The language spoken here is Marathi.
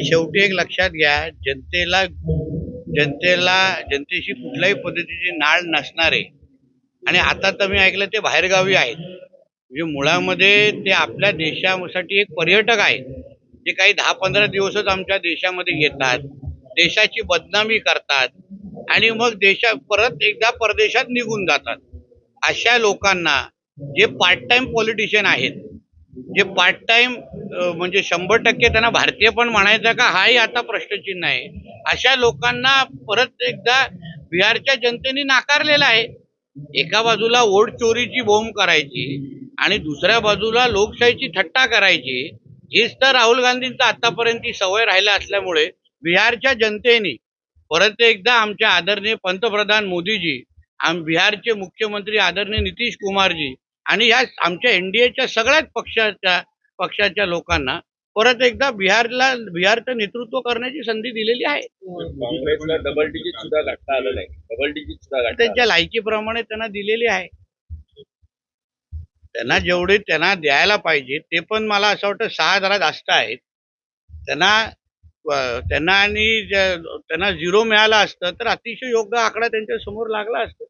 शेवटी एक लक्षात घ्या जनतेला जनतेला जनतेशी कुठल्याही पद्धतीची नाळ नसणारे. आणि आता तर मी ऐकलं ते बाहेरगावी आहेत. म्हणजे मुळामध्ये ते आपल्या देशासाठी एक पर्यटक आहेत. जे काही दहा पंधरा दिवसच आमच्या देशामध्ये येतात. देशाची बदनामी करतात. आणि मग देशा परत एकदा परदेशात निघून जातात. अशा लोकांना जे पार्ट टाइम पॉलिटिशियन आहेत जे पार्ट टाइम म्हणजे शंभर टक्के त्यांना भारतीय पण म्हणायचं का हाही आता प्रश्नचिन्ह आहे. अशा लोकांना परत एकदा बिहारच्या जनतेने नाकारलेला आहे. एका बाजूला वोट चोरीची बोंब करायची आणि दुसऱ्या बाजूला लोकशाहीची थट्टा करायची हीच तर राहुल गांधींचा आतापर्यंत सवय राहिला असल्यामुळे बिहारच्या जनतेने परत एकदा आमच्या आदरणीय पंतप्रधान मोदीजी आम बिहारचे मुख्यमंत्री आदरणीय नितीश कुमारजी आणि या आमच्या एनडीएच्या सगळ्याच पक्षाच्या पक्षाच्या लोकांना परत एकदा बिहारला बिहारचं नेतृत्व करण्याची संधी दिलेली आहे. काँग्रेसला डबल डिजिट सुद्धा गाठता आलं नाही. डबल डिजिट सुद्धा गाठता आलं त्यांच्या लायकीप्रमाणे त्यांना दिलेली आहे. त्यांना जेवढे त्यांना द्यायला पाहिजे ते पण मला असं वाटतं सहा जरा जास्त आहेत. त्यांना अं, त्यांना आणि ज- त्यांना झिरो मिळालं असतं तर अतिशय योग्य आकडा त्यांच्यासमोर लागला असतं.